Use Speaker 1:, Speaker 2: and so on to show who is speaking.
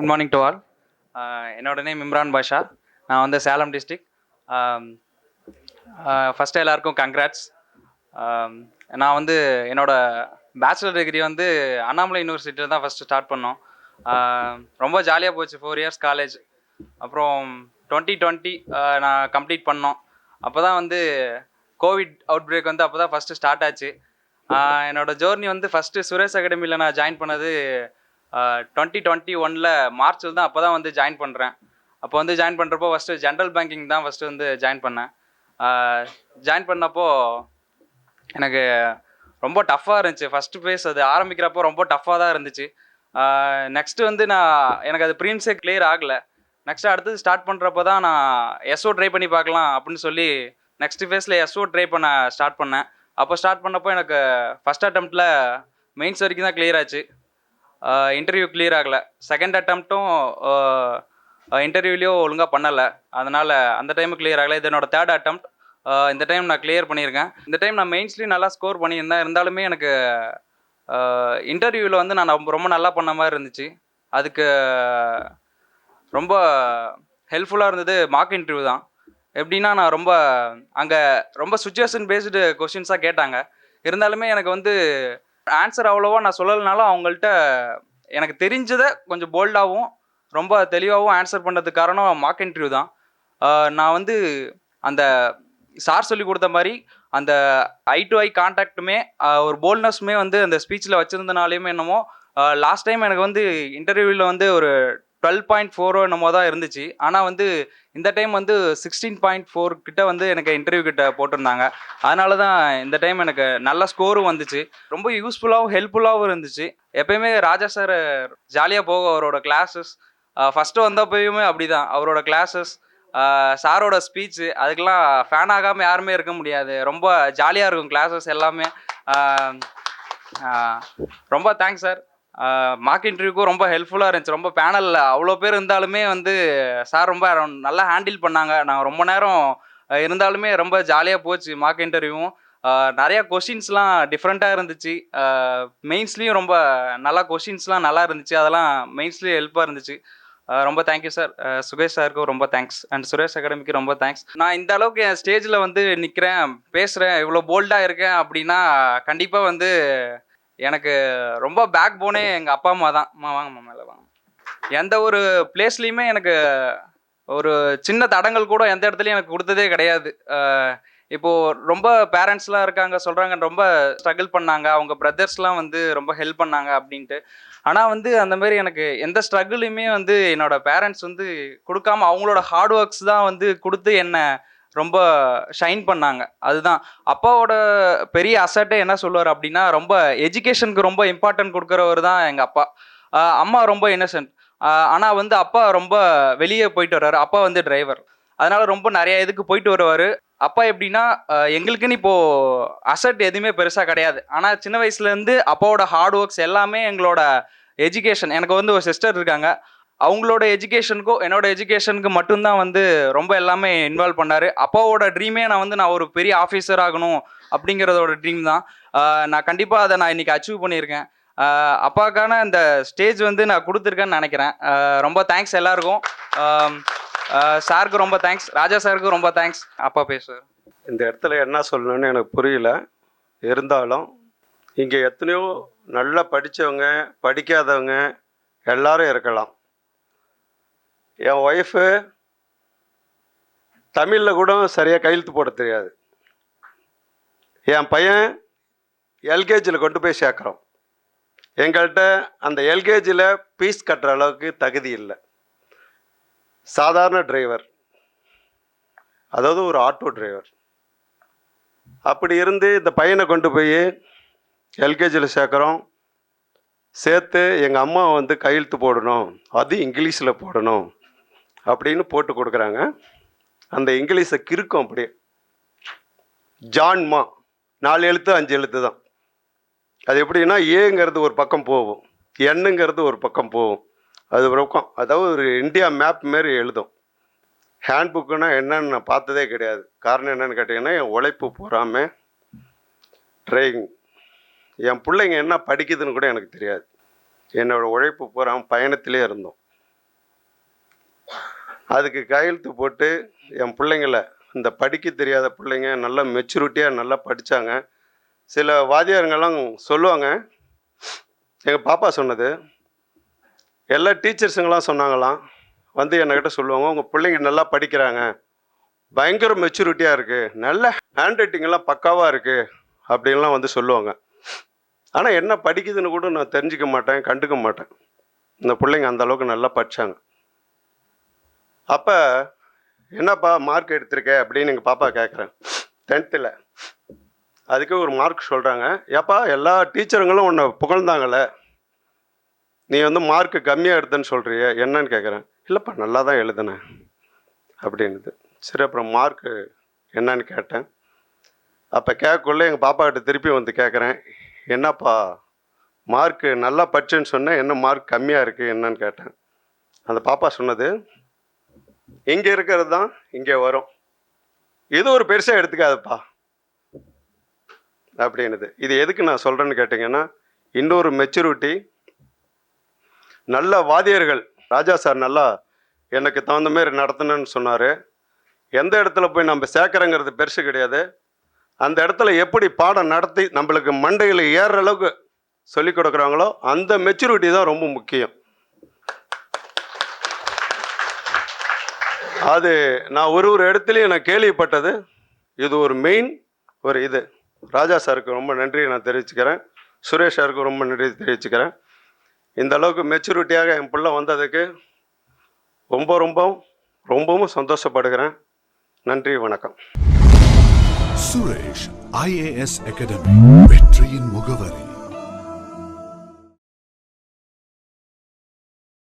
Speaker 1: Good morning to all என்னோட name Imran பாஷா நான் வந்து சேலம் டிஸ்ட்ரிக் ஃபஸ்ட்டு எல்லாருக்கும் கங்க்ராட்ஸ் um, நான் வந்து என்னோட பேச்சுலர் டிகிரி வந்து அண்ணாமலை யூனிவர்சிட்டியில் தான் ஃபஸ்ட்டு ஸ்டார்ட் பண்ணோம். Um, ரொம்ப ஜாலியாக போச்சு ஃபோர் இயர்ஸ் காலேஜ் அப்புறம் டுவெண்ட்டி டுவெண்ட்டி uh, நான் கம்ப்ளீட் பண்ணோம். அப்போ தான் வந்து கோவிட் அவுட் பிரேக் வந்து அப்போ தான் ஃபஸ்ட்டு ஸ்டார்ட் ஆச்சு uh, என்னோடய ஜேர்னி வந்து ஃபஸ்ட்டு சுரேஷ் அகாடமியில் நான் ஜாயின் பண்ணது டுவெண்ட்டி டுவெண்ட்டி ஒனில் மார்ச்சில் தான் அப்போ தான் வந்து ஜாயின் பண்ணுறேன் அப்போ வந்து ஜாயின் பண்ணுறப்போ ஃபஸ்ட்டு ஜென்ரல் பேங்கிங் தான் ஃபஸ்ட்டு வந்து ஜாயின் பண்ணேன். ஜாயின் பண்ணப்போ எனக்கு ரொம்ப டஃப்பாக இருந்துச்சு. ஃபஸ்ட்டு ஃபேஸ் அது ஆரம்பிக்கிறப்போ ரொம்ப டஃப்பாக தான் இருந்துச்சு. நெக்ஸ்ட்டு வந்து நான் எனக்கு அது ப்ரீம்ஸே கிளியர் ஆகலை. நெக்ஸ்ட்டு அடுத்தது ஸ்டார்ட் பண்ணுறப்போ தான் நான் எஸ்ஓ ட்ரை பண்ணி பார்க்கலாம் அப்படின்னு சொல்லி நெக்ஸ்ட் ஃபேஸில் எஸ்ஓ ட்ரை பண்ண ஸ்டார்ட் பண்ணேன். அப்போ ஸ்டார்ட் பண்ணப்போ எனக்கு ஃபஸ்ட் அட்டம்ப்டில் மெயின்ஸ் வரைக்கும் தான் கிளியர் ஆச்சு. இன்டர்வியூ கிளியர் ஆகலை. செகண்ட் அட்டம்ப்ட்டும் இன்டர்வியூலேயோ ஒழுங்காக பண்ணலை. அதனால் அந்த டைம் கிளியர் ஆகலை. இது என்னோட தேர்ட் அட்டம்ப்ட் இந்த டைம் நான் கிளியர் பண்ணியிருக்கேன். இந்த டைம் நான் மெயின்ஸ்லேயும் நல்லா ஸ்கோர் பண்ணியிருந்தேன். இருந்தாலுமே எனக்கு இன்டர்வியூவில் வந்து நான் ரொம்ப ரொம்ப நல்லா பண்ண மாதிரி இருந்துச்சு. அதுக்கு ரொம்ப ஹெல்ப்ஃபுல்லாக இருந்தது மார்க் இன்டர்வியூ தான். எப்படின்னா நான் ரொம்ப அங்கே ரொம்ப சுச்சுவேஷன் பேஸ்டு கொஷின்ஸாக கேட்டாங்க. இருந்தாலுமே எனக்கு வந்து ஆன்சர் அவ்வளோவா நான் சொல்லலைனாலும் அவங்கள்ட்ட எனக்கு தெரிஞ்சதை கொஞ்சம் போல்டாகவும் ரொம்ப தெளிவாகவும் ஆன்சர் பண்ணுறதுக்கு காரணம் மார்க் இன்டர்வியூ தான். நான் வந்து அந்த சார் சொல்லி கொடுத்த மாதிரி அந்த ஐ டு ஐ கான்டாக்ட்டுமே ஒரு போல்ட்னஸுமே வந்து அந்த ஸ்பீச்சில் வச்சுருந்தனாலையுமே என்னமோ லாஸ்ட் டைம் எனக்கு வந்து இன்டர்வியூவில் வந்து ஒரு டுவெல் பாயிண்ட் ஃபோரோ என்னமோ தான் இருந்துச்சு. ஆனால் வந்து இந்த டைம் வந்து சிக்ஸ்டீன் பாயிண்ட் ஃபோர் கிட்ட வந்து எனக்கு இன்டர்வியூ கிட்ட போட்டிருந்தாங்க. அதனால தான் இந்த டைம் எனக்கு நல்ல ஸ்கோரும் வந்துச்சு. ரொம்ப யூஸ்ஃபுல்லாகவும் ஹெல்ப்ஃபுல்லாகவும் இருந்துச்சு. எப்பயுமே ராஜா சார் ஜாலியாக போக அவரோட கிளாஸஸ் ஃபஸ்ட்டு வந்தப்பயுமே அப்படி தான் அவரோட கிளாஸஸ் சாரோட ஸ்பீச்சு அதுக்கெல்லாம் ஃபேன் ஆகாமல் யாருமே இருக்க முடியாது. ரொம்ப ஜாலியாக இருக்கும் கிளாஸஸ் எல்லாமே. ரொம்ப தேங்க்ஸ் சார் மார்க் இன்டர்வியூக்கும் ரொம்ப ஹெல்ப்ஃபுல்லாக இருந்துச்சு. ரொம்ப பேனலில் அவ்வளோ பேர் இருந்தாலுமே வந்து சார் ரொம்ப நல்லா ஹேண்டில் பண்ணாங்க. நான் ரொம்ப நேரம் இருந்தாலுமே ரொம்ப ஜாலியாக போச்சு மார்க் இன்டர்வியூவும் நிறையா கொஷின்ஸ்லாம் டிஃப்ரெண்ட்டாக இருந்துச்சு. மெயின்ஸ்லேயும் ரொம்ப நல்லா கொஷின்ஸ்லாம் நல்லா இருந்துச்சு. அதெல்லாம் மெயின்ஸ்லேயும் ஹெல்ப்பாக இருந்துச்சு. ரொம்ப தேங்க்யூ சார் சுகேஷ் சாருக்கும் ரொம்ப தேங்க்ஸ் அண்ட் சுரேஷ் அகாடமிக்கு ரொம்ப தேங்க்ஸ் நான் இந்த அளவுக்கு என் ஸ்டேஜில் வந்து நிற்கிறேன் பேசுகிறேன் இவ்வளோ போல்டாக இருக்கேன் அப்படின்னா கண்டிப்பாக வந்து எனக்கு ரொம்ப பேக் போனே எங்கள் அப்பா அம்மா தான். அம்மா வாங்க மேலே வாங்க. எந்த ஒரு பிளேஸ்லேயுமே எனக்கு ஒரு சின்ன தடங்கள் கூட எந்த இடத்துலையும் எனக்கு கொடுத்ததே கிடையாது. இப்போது ரொம்ப பேரண்ட்ஸ்லாம் இருக்காங்க சொல்கிறாங்க ரொம்ப ஸ்ட்ரகிள் பண்ணாங்க. அவங்க பிரதர்ஸ்லாம் வந்து ரொம்ப ஹெல்ப் பண்ணாங்க அப்படின்ட்டு. ஆனால் வந்து அந்த மாதிரி எனக்கு எந்த ஸ்ட்ரகிளையுமே வந்து என்னோட பேரண்ட்ஸ் வந்து கொடுக்காம அவங்களோட ஹார்ட் ஒர்க்ஸ் தான் வந்து கொடுத்து என்னை ரொம்ப ஷைன் பண்ணாங்க. அதுதான். அப்பாவோட பெரிய அசட்டே என்ன சொல்லுவார் அப்படின்னா ரொம்ப எஜுகேஷனுக்கு ரொம்ப இம்பார்ட்டன்ட் கொடுக்குறவர் தான் எங்கள் அப்பா. அம்மா ரொம்ப இன்னசென்ட் ஆனால் வந்து அப்பா ரொம்ப வெளியே போயிட்டு வர்றாரு. அப்பா வந்து டிரைவர் அதனால ரொம்ப நிறைய இதுக்கு போயிட்டு வருவார். அப்பா எப்படின்னா எங்களுக்குன்னு இப்போது அசட் எதுவுமே பெருசாக கிடையாது. ஆனால் சின்ன வயசுலேருந்து அப்பாவோட ஹார்ட் ஒர்க்ஸ் எல்லாமே எங்களோட எஜுகேஷன் எனக்கு வந்து ஒரு சிஸ்டர் இருக்காங்க. அவங்களோட எஜுகேஷனுக்கும் என்னோட எஜுகேஷனுக்கு மட்டும்தான் வந்து ரொம்ப எல்லாமே இன்வால்வ் பண்ணார். அப்பாவோட ட்ரீமே நான் வந்து நான் ஒரு பெரிய ஆஃபீஸர் ஆகணும் அப்படிங்கிறதோட ட்ரீம் தான். நான் கண்டிப்பாக அதை நான் இன்றைக்கி அச்சீவ் பண்ணியிருக்கேன். அப்பாவுக்கான இந்த ஸ்டேஜ் வந்து நான் கொடுத்துருக்கேன்னு நினைக்கிறேன். ரொம்ப தேங்க்ஸ் எல்லாருக்கும். சாருக்கு ரொம்ப தேங்க்ஸ் ராஜா சாருக்கு ரொம்ப தேங்க்ஸ் அப்பா பேசுவார்
Speaker 2: இந்த இடத்துல என்ன சொல்லணும்னு எனக்கு புரியல. இருந்தாலும் இங்கே எத்தனையோ நல்லா படித்தவங்க படிக்காதவங்க எல்லாரும் இருக்கலாம். என் ஒய்ஃபு தமிழில் கூட சரியாக கையெழுத்து போட தெரியாது. என் பையன் எல்கேஜியில் கொண்டு போய் சேர்க்குறோம். எங்கள்கிட்ட அந்த எல்கேஜியில் ஃபீஸ் கட்டுற அளவுக்கு தகுதி இல்லை. சாதாரண டிரைவர் அதாவது ஒரு ஆட்டோ டிரைவர் அப்படி இருந்து இந்த பையனை கொண்டு போய் எல்கேஜியில் சேர்க்குறோம். சேர்த்து எங்கள் அம்மா வந்து கையெழுத்து போடணும். அது இங்கிலீஷில் போடணும். அப்படின்னு போட்டு கொடுக்குறாங்க. அந்த இங்கிலீஷை கிறுக்கும் அப்படியே. ஜான்மா நாலு எழுத்து அஞ்சு எழுத்து தான். அது எப்படின்னா ஏங்கிறது ஒரு பக்கம் போகும். எண்ணுங்கிறது ஒரு பக்கம் போகும். அது பக்கம் அதாவது ஒரு இந்தியா மேப் மாரி எழுதும். ஹேண்ட் புக்குன்னா என்னன்னு நான் பார்த்ததே கிடையாது. காரணம் என்னன்னு கேட்டிங்கன்னா என் உழைப்பு போகாமல் ட்ரைங். என் பிள்ளைங்க என்ன படிக்குதுன்னு கூட எனக்கு தெரியாது. என்னோட உழைப்பு போகிறாமல் பயணத்திலே இருந்தோம். அதுக்கு கையெழுத்து போட்டு என் பிள்ளைங்கள இந்த படிக்க தெரியாத பிள்ளைங்க நல்லா மெச்சூரிட்டியாக நல்லா படித்தாங்க சில வாத்தியாருங்கெல்லாம் சொல்லுவாங்க. எங்கள் பாப்பா சொன்னது எல்லா டீச்சர்ஸுங்கெல்லாம் சொன்னாங்களாம். வந்து என்கிட்ட சொல்லுவாங்க உங்கள் பிள்ளைங்க நல்லா படிக்கிறாங்க. பயங்கர மெச்சூரிட்டியாக இருக்குது நல்ல ஹேண்ட் ரைட்டிங்கெல்லாம் பக்காவாக இருக்குது அப்படின்லாம் வந்து சொல்லுவாங்க. ஆனால் என்ன படிக்குதுன்னு கூட நான் தெரிஞ்சுக்க மாட்டேன் கண்டுக்க மாட்டேன். இந்த பிள்ளைங்க அந்த அளவுக்கு நல்லா படித்தாங்க அப்போ என்னப்பா மார்க் எடுத்திருக்க? அப்படின்னு எங்கள் பாப்பா கேட்குறேன் டென்த்தில் அதுக்கு ஒரு மார்க் சொல்கிறாங்க ஏப்பா எல்லா டீச்சருங்களும் உன்னை புகழ்ந்தாங்கல்ல? நீ வந்து மார்க்கு கம்மியாக எடுத்தேன்னு சொல்கிறிய என்னன்னு கேட்குறேன் இல்லைப்பா நல்லா தான் எழுதுனேன். அப்படின்னுது. சரி அப்புறம் மார்க்கு என்னன்னு கேட்டேன். அப்போ கேட்கக்குள்ளே எங்கள் பாப்பாக்கிட்ட திருப்பி வந்து கேட்குறேன் என்னப்பா மார்க்கு நல்லா படிச்சேன்னு சொன்னேன் என்ன மார்க் கம்மியாக இருக்குது என்னன்னு கேட்டேன். அந்த பாப்பா சொன்னது இங்கே இருக்கிறது தான் இங்கே வரும். இது ஒரு பெருசாக எடுத்துக்காதுப்பா. அப்படின்னுது. இது எதுக்கு நான் சொல்கிறேன்னு கேட்டிங்கன்னா இன்னொரு மெச்சூரிட்டி நல்ல வாத்தியர்கள் ராஜா சார் நல்லா எனக்கு தகுந்த மாதிரி நடத்தணும்னு சொன்னார். எந்த இடத்துல போய் நம்ம சேர்க்குறங்கிறது பெருசு கிடையாது. அந்த இடத்துல எப்படி பாடம் நடத்தி நம்மளுக்கு மண்டையில் ஏறுற அளவுக்கு சொல்லிக் கொடுக்குறாங்களோ அந்த மெச்சூரிட்டி தான் ரொம்ப முக்கியம். அது நான் ஒரு ஒரு இடத்துலையும் நான் கேள்விப்பட்டது. இது ஒரு மெயின் ஒரு இது. ராஜா சாருக்கு ரொம்ப நன்றி நான் தெரிவிச்சுக்கிறேன். சுரேஷ் சாருக்கு ரொம்ப நன்றி தெரிவிச்சுக்கிறேன். இந்த அளவுக்கு மெச்சூரிட்டியாக என் பிள்ளை வந்ததுக்கு ரொம்ப ரொம்ப ரொம்பவும் சந்தோஷப்படுகிறேன். நன்றி வணக்கம்.
Speaker 3: சுரேஷ் ஐஏஎஸ் அகாடமி வெற்றியின் முகவர்.